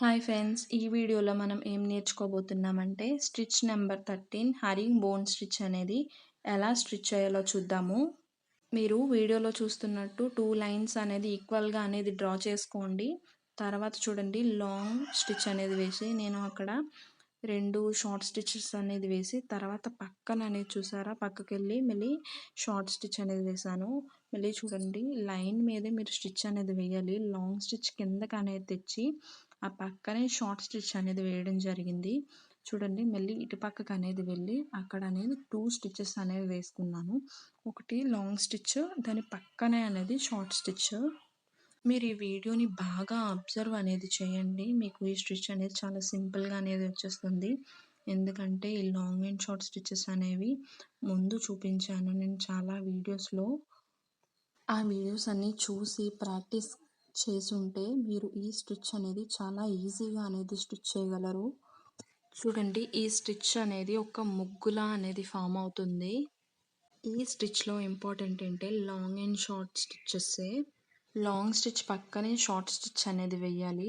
Hi friends ఈ వీడియోలో మనం ఏం నేర్చుకోబోతున్నామంటే stitch number thirteen herringbone stitch అనేది ఎలా స్టిచ్ చేయాలో చూద్దాము. మీరు వీడియోలో చూస్తున్నట్టు టూ లైన్స్ అనేది ఈక్వల్గా అనేది డ్రా చేసుకోండి. తర్వాత చూడండి లాంగ్ స్టిచ్ అనేది వేసి నేను అక్కడ రెండు షార్ట్ స్టిచెస్ అనేది వేసి తర్వాత పక్కన అనేది చూసారా? పక్కకి వెళ్ళి మళ్ళీ షార్ట్ స్టిచ్ అనేది వేసాను. మళ్ళీ చూడండి లైన్ మీదే మీరు స్టిచ్ అనేది వేయాలి. లాంగ్ స్టిచ్ కిందకి అనేది తెచ్చి ఆ పక్కనే షార్ట్ స్టిచ్ అనేది వేయడం జరిగింది. చూడండి మళ్ళీ ఇటు పక్కకు అనేది వెళ్ళి అక్కడ అనేది టూ స్టిచ్చెస్ అనేవి వేసుకున్నాను. ఒకటి లాంగ్ స్టిచ్ దాని పక్కనే అనేది షార్ట్ స్టిచ్. మీరు ఈ వీడియోని బాగా అబ్జర్వ్ అనేది చేయండి. మీకు ఈ స్టిచ్ అనేది చాలా సింపుల్గా అనేది వచ్చేస్తుంది. ఎందుకంటే ఈ లాంగ్ అండ్ షార్ట్ స్టిచెస్ అనేవి ముందు చూపించాను. నేను చాలా వీడియోస్లో ఆ వీడియోస్ అన్నీ చూసి ప్రాక్టీస్ చేసి మీరు ఈ స్టిచ్ అనేది చాలా ఈజీగా అనేది స్టిచ్ చేయగలరు. చూడండి ఈ స్టిచ్ అనేది ఒక ముగ్గులా అనేది ఫామ్ అవుతుంది. ఈ స్టిచ్లో ఇంపార్టెంట్ ఏంటంటే లాంగ్ అండ్ షార్ట్ స్టిచ్చెస్సే లాంగ్ స్టిచ్ పక్కనే షార్ట్ స్టిచ్ అనేది వేయాలి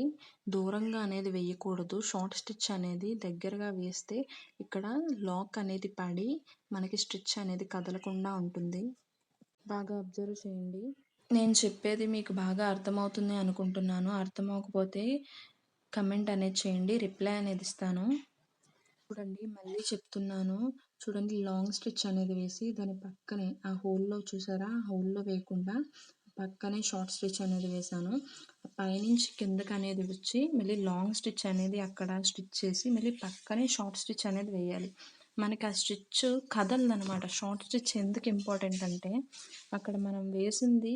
దూరంగా అనేది వేయకూడదు షార్ట్ స్టిచ్ అనేది దగ్గరగా వేస్తే ఇక్కడ లాక్ అనేది పడి మనకి స్టిచ్ అనేది కదలకుండా ఉంటుంది. బాగా అబ్జర్వ్ చేయండి. నేను చెప్పేది మీకు బాగా అర్థమవుతుంది అనుకుంటున్నాను. అర్థమవకపోతే కమెంట్ అనేది చేయండి. రిప్లై అనేది ఇస్తాను. చూడండి మళ్ళీ చెప్తున్నాను. చూడండి లాంగ్ స్టిచ్ అనేది వేసి దాని పక్కనే ఆ హోల్లో చూసారా? ఆ హోల్లో వేయకుండా పక్కనే షార్ట్ స్టిచ్ అనేది వేసాను పైనుంచి కిందకి అనేది వచ్చి మళ్ళీ లాంగ్ స్టిచ్ అనేది అక్కడ స్టిచ్ చేసి మళ్ళీ పక్కనే షార్ట్ స్టిచ్ అనేది వేయాలి. మనకి ఆ స్టిచ్ కదలదు అనమాట షార్ట్ స్టిచ్ ఎందుకు ఇంపార్టెంట్ అంటే అక్కడ మనం వేసింది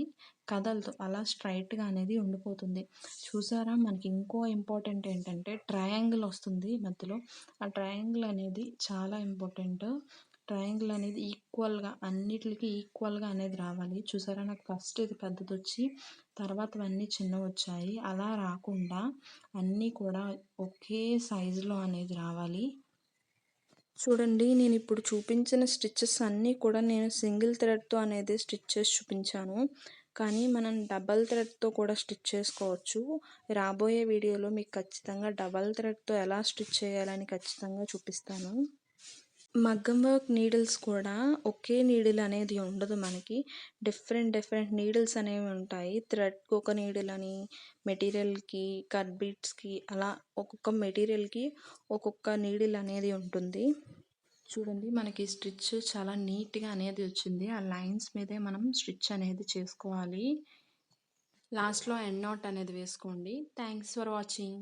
కదలదు. అలా స్ట్రైట్గా అనేది ఉండిపోతుంది. చూసారా? మనకి ఇంకో ఇంపార్టెంట్ ఏంటంటే ట్రయాంగిల్ వస్తుంది మధ్యలో. ఆ ట్రయాంగిల్ అనేది చాలా ఇంపార్టెంట్. ట్రయాంగిల్ అనేది ఈక్వల్గా అన్నిటికి ఈక్వల్గా అనేది రావాలి. చూసారా? నాకు ఫస్ట్ ఇది పెద్దది వచ్చి తర్వాత అన్నీ చిన్నవి వచ్చాయి. అలా రాకుండా అన్నీ కూడా ఒకే సైజులో అనేది రావాలి. చూడండి నేను ఇప్పుడు చూపించిన స్టిచ్చెస్ అన్నీ కూడా నేను సింగిల్ థ్రెడ్తో అనేది స్టిచ్ చేసి చూపించాను. కానీ మనం డబల్ థ్రెడ్తో కూడా స్టిచ్ చేసుకోవచ్చు. రాబోయే వీడియోలో మీకు ఖచ్చితంగా డబల్ థ్రెడ్తో ఎలా స్టిచ్ చేయాలని ఖచ్చితంగా చూపిస్తాను. మగ్గం వర్క్ నీడిల్స్ కూడా ఒకే నీడిల్ అనేది ఉండదు మనకి. డిఫరెంట్ డిఫరెంట్ నీడిల్స్ అనేవి ఉంటాయి. థ్రెడ్కి ఒక నీడిల్ అని మెటీరియల్కి కట్ బీట్స్కి అలా ఒక్కొక్క మెటీరియల్కి ఒక్కొక్క నీడిల్ అనేది ఉంటుంది. చూడండి మనకి స్టిచ్ చాలా నీట్గా అనేది వచ్చింది. ఆ లైన్స్ మీదే మనం స్టిచ్ అనేది చేసుకోవాలి. లాస్ట్లో ఎండ్ నోట్ అనేది వేసుకోండి. Thanks for watching.